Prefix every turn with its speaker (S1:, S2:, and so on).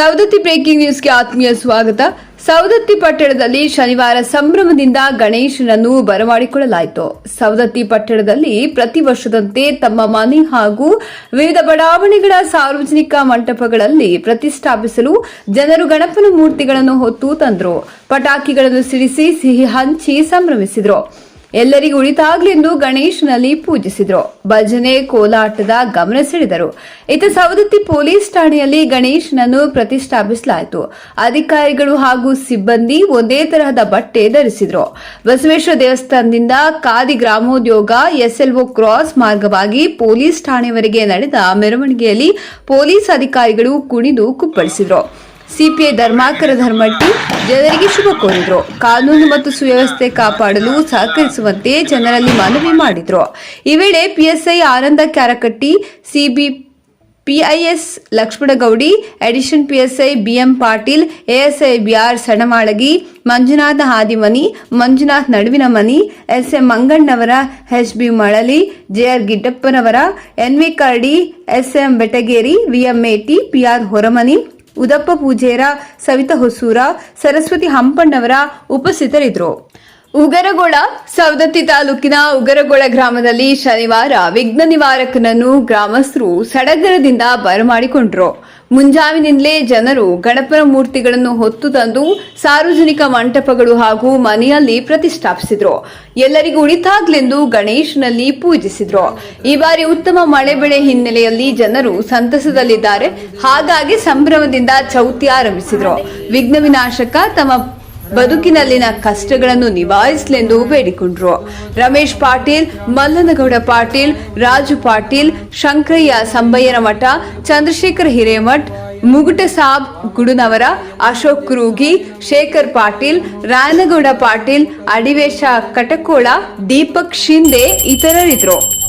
S1: Savadatti breaking ನ್ಯೂಸ್ಗೆ ಆತ್ಮೀಯ ಸ್ವಾಗತ. ಸವದತ್ತಿ ಪಟ್ಟಣದಲ್ಲಿ ಶನಿವಾರ ಸಂಭ್ರಮದಿಂದ ಗಣೇಶನನ್ನು ಬರಮಾಡಿಕೊಳ್ಳಲಾಯಿತು. ಸವದತ್ತಿ ಪಟ್ಟಣದಲ್ಲಿ ಪ್ರತಿ ವರ್ಷದಂತೆ ತಮ್ಮ ಮನೆ ಹಾಗೂ ವಿವಿಧ ಬಡಾವಣೆಗಳ ಸಾರ್ವಜನಿಕ ಮಂಟಪಗಳಲ್ಲಿ ಪ್ರತಿಷ್ಠಾಪಿಸಲು ಜನರು ಗಣಪನ ಮೂರ್ತಿಗಳನ್ನು ಹೊತ್ತು ತಂದರು. ಪಟಾಕಿಗಳನ್ನು ಸಿಡಿಸಿ ಸಿಹಿ ಹಂಚಿ ಸಂಭ್ರಮಿಸಿದರು. ಎಲ್ಲರಿಗೂ ಉಳಿತಾಗ್ಲೆಂದು ಗಣೇಶನಲ್ಲಿ ಪೂಜಿಸಿದರು. ಭಜನೆ, ಕೋಲಾಟದ ಗಮನ ಸೆಳೆದರು. ಇತ ಸವದತ್ತಿ ಪೊಲೀಸ್ ಠಾಣೆಯಲ್ಲಿ ಗಣೇಶನನ್ನು ಪ್ರತಿಷ್ಠಾಪಿಸಲಾಯಿತು. ಅಧಿಕಾರಿಗಳು ಹಾಗೂ ಸಿಬ್ಬಂದಿ ಒಂದೇ ತರಹದ ಬಟ್ಟೆ ಧರಿಸಿದ್ರು. ಬಸವೇಶ್ವರ ದೇವಸ್ಥಾನದಿಂದ ಕಾದಿ ಗ್ರಾಮೋದ್ಯೋಗ ಎಸ್ಎಲ್ಒ ಕ್ರಾಸ್ ಮಾರ್ಗವಾಗಿ ಪೊಲೀಸ್ ಠಾಣೆವರೆಗೆ ನಡೆದ ಮೆರವಣಿಗೆಯಲ್ಲಿ ಪೊಲೀಸ್ ಅಧಿಕಾರಿಗಳು ಕುಣಿದು ಕುಪ್ಪಳಿಸಿದ್ರು. ಸಿಪಿಐ ಧರ್ಮಾಕರ ಧರ್ಮಟ್ಟಿ ಜನರಿಗೆ ಶುಭ ಕೋರಿದ್ರು. ಕಾನೂನು ಮತ್ತು ಸುವ್ಯವಸ್ಥೆ ಕಾಪಾಡಲು ಸಹಕರಿಸುವಂತೆ ಜನರಲ್ಲಿ ಮನವಿ ಮಾಡಿದ್ರು. ಈ ವೇಳೆ PSI Ananda Kyarakatti, CB PIS Lakshmangoudi, addition PSI BM Patil, ASI BR Sanamalagi, Manjunatha Hadimani, Manjunath Naduvinamani SM Manganavar HB Malali, JR Giddappanavar, NV S SM Betageri, VM Meti, PR Horamani Udappa Pujer Savita Hosur Saraswati Hampannavar ಉಪಸ್ಥಿತರಿದ್ದರು. ಉಗರಗೊಳ, ಸವದತ್ತಿ ತಾಲೂಕಿನ ಉಗರಗೊಳ ಗ್ರಾಮದಲ್ಲಿ ಶನಿವಾರ ವಿಘ್ನ ನಿವಾರಕನನ್ನು ಗ್ರಾಮಸ್ಥರು ಸಡಗರದಿಂದ ಬರಮಾಡಿಕೊಂಡರು. ಮುಂಜಾವಿನಿಂದಲೇ ಜನರು ಗಣಪನ ಮೂರ್ತಿಗಳನ್ನು ಹೊತ್ತು ತಂದು ಸಾರ್ವಜನಿಕ ಮಂಟಪಗಳು ಹಾಗೂ ಮನೆಯಲ್ಲಿ ಪ್ರತಿಷ್ಠಾಪಿಸಿದ್ರು. ಎಲ್ಲರಿಗೂ ಉಳಿತಾಗ್ಲೆಂದು ಗಣೇಶನಲ್ಲಿ ಪೂಜಿಸಿದ್ರು. ಈ ಬಾರಿ ಉತ್ತಮ ಮಳೆ ಬೆಳೆ ಹಿನ್ನೆಲೆಯಲ್ಲಿ ಜನರು ಸಂತಸದಲ್ಲಿದ್ದಾರೆ. ಹಾಗಾಗಿ ಸಂಭ್ರಮದಿಂದ ಚೌತಿ ಆರಂಭಿಸಿದ್ರು. ವಿಘ್ನ ವಿನಾಶಕ ತಮ್ಮ ಬದುಕಿನಲ್ಲಿನ ಕಷ್ಟಗಳನ್ನು ನಿವಾರಿಸಲೆಂದು ಬೇಡಿಕೊಂಡ್ರು. ರಮೇಶ್ ಪಾಟೀಲ್, ಮಲ್ಲನಗೌಡ ಪಾಟೀಲ್, ರಾಜು ಪಾಟೀಲ್, ಶಂಕರಯ್ಯ ಸಂಬಯ್ಯನ ಮಠ, ಚಂದ್ರಶೇಖರ್ ಹಿರೇಮಠ್, ಮುಗುಟ ಸಾಬ್ ಗುಡುನವರ, ಅಶೋಕ್ ಕ್ರೂಗಿ ಶೇಖರ್ ಪಾಟೀಲ್, ರಾಯನಗೌಡ ಪಾಟೀಲ್, ಅಡಿವೇಶ ಕಟಕೋಳ, ದೀಪಕ್ ಶಿಂದೆ ಇತರರಿದ್ರು.